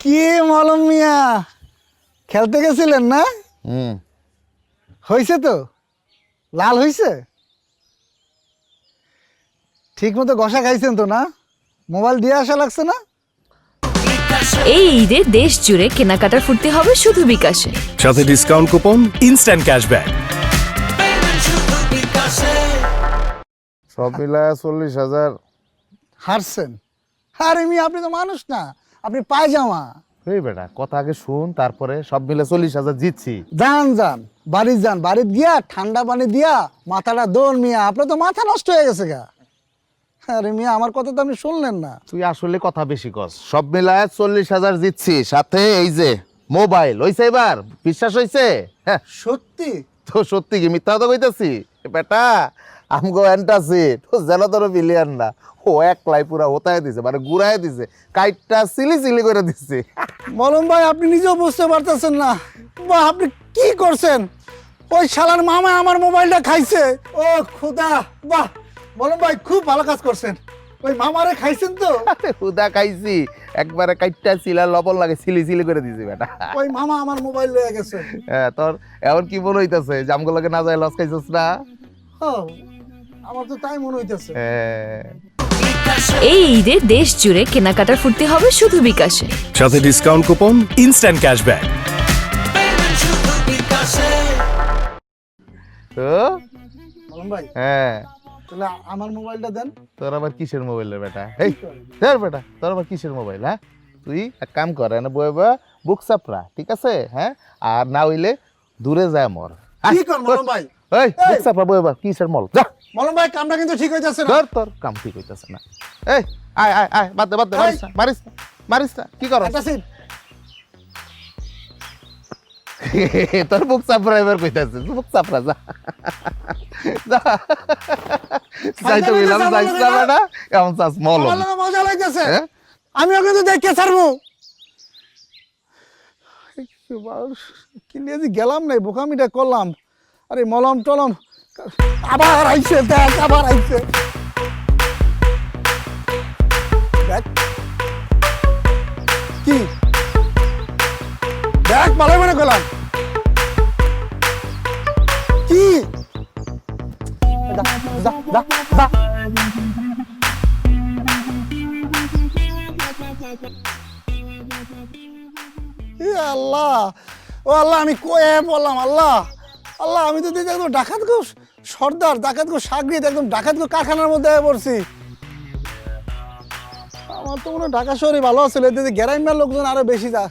কি মলম মিয়া? খেলতে গেছিলেন না? হুম। হয়েছে তো? লাল হয়েছে ঠিক মতো ঘষা খাইছেন তো না? মোবাইল দিয়ে আসা লাগছে না? এই ঈদে দেশ জুড়ে কেনাকাটার ফুর্তি হবে শুধু বিকাশে। সাথে ডিসকাউন্ট কুপন ইনস্ট্যান্ট ক্যাশব্যাক সব মিলায় চল্লিশ হাজার। হারছেন? আরে মি আপনি তো মানুষ না। আপনি পায়জামা। এই বেটা কথা আগে শুন তারপরে সব মিলে চল্লিশ হাজার জিতছি। যান যান বাড়ি যান। বাড়িতে গিয়া ঠান্ডা পানি দিয়া মাথাটা দোল মিয়া আপনার তো মাথা নষ্ট হয়ে গেছে গা। আরে মিয়া আমার কথা তো আপনি শুনলেন না। তুই আসলে কথা বেশি কস সব মিলায় চল্লিশ হাজার জিতছি সাথে এই যে মোবাইল। হইছে এবার? বিশ্বাস হইছে? হ্যাঁ। সত্যি? তো সত্যি কি মিথ্যা তো কইতাছি? বেটা আমগো অ্যান্টাসিড ও যেন তোর বিলিয়ান না। ও একলাই পুরা হোতায় দিছে মানে গুড়ায় দিছে কাইটটা সিলি সিলি করে দিছে। মলম ভাই আপনি নিজেও বুঝতে পারতেছেন না। বাহ আপনি কি করছেন? ওই শালার মামা আমার মোবাইলটা খাইছে। ও খুদা বাহ। মলম ভাই খুব ভালো কাজ করছেন। ওই মামারে খাইছেন তো? হুদা খাইছি। একবারে কাইটটা সিলা লবণ লাগে সিলি সিলি করে দিছি বেটা। ওই মামা আমার মোবাইল লয়ে গেছে। হ্যাঁ তোর এমন কি মনে হইতাছে? জামগুলোকে না যায় লস খাইছিস না? আমার তো তাই মনে হইতেছে। হ্যাঁ। এই ঈদে দেশ জুড়ে কেনাকাটার ফুর্তি হবে শুধু বিকাশে। সাথে ডিসকাউন্ট কুপন ইনস্ট্যান্ট ক্যাশব্যাক তো? মলম ভাই। হ্যাঁ। তাহলে আমার মোবাইলটা দেন। তোর আবার কিসের মোবাইল রে বেটা? এই তোর বেটা তোর আবার কিসের মোবাইল হ্যাঁ? তুই এক কাম কর না বয়ে বয়ে বুক চাপড়া ঠিক আছে? হ্যাঁ? আর না হইলে দূরে যায় মর। কি কর মলম ভাই? এই বুক চাপড়া বয়ে বা কিসের মল? যা। মলম ভাই কামটা কিন্তু ঠিক হইতেছে না। তোর তোর কাম ঠিক হইতাছে না। এই আয় আয় আয় বাদ দে বাদ দে মারিস মারিস না কি করো তোর বুক চাপড়া এবার কইতাছে বুক চাপড়া যা। যা। যাই তো বললাম যাইস না বেটা এমন চাস লাগা মজা লাগতেছে। হ্যাঁ? আমিও কিন্তু দেখে ছাড়বো। কি নিয়ে যে গেলাম নাই বোকামিটা করলাম। আরে মলম টলম আবার আইছে দেখ আবার আইছে। দেখ। কি? দেখ ভালো মনে করলাম যা যা যা আল্লাহ, ও আল্লাহ, আমি কয়ে বললাম, আল্লাহ আল্লাহ, আমি তো দেখি একদম ডাকাত গো, সর্দার, ডাকাত গো সাগরিত একদম ডাকাত গো কারখানার মধ্যে পড়ছি। আমার তো মনে হয় ঢাকা শহরে ভালো আছিল এতে গ্যারাইমার লোকজন আরও বেশি যা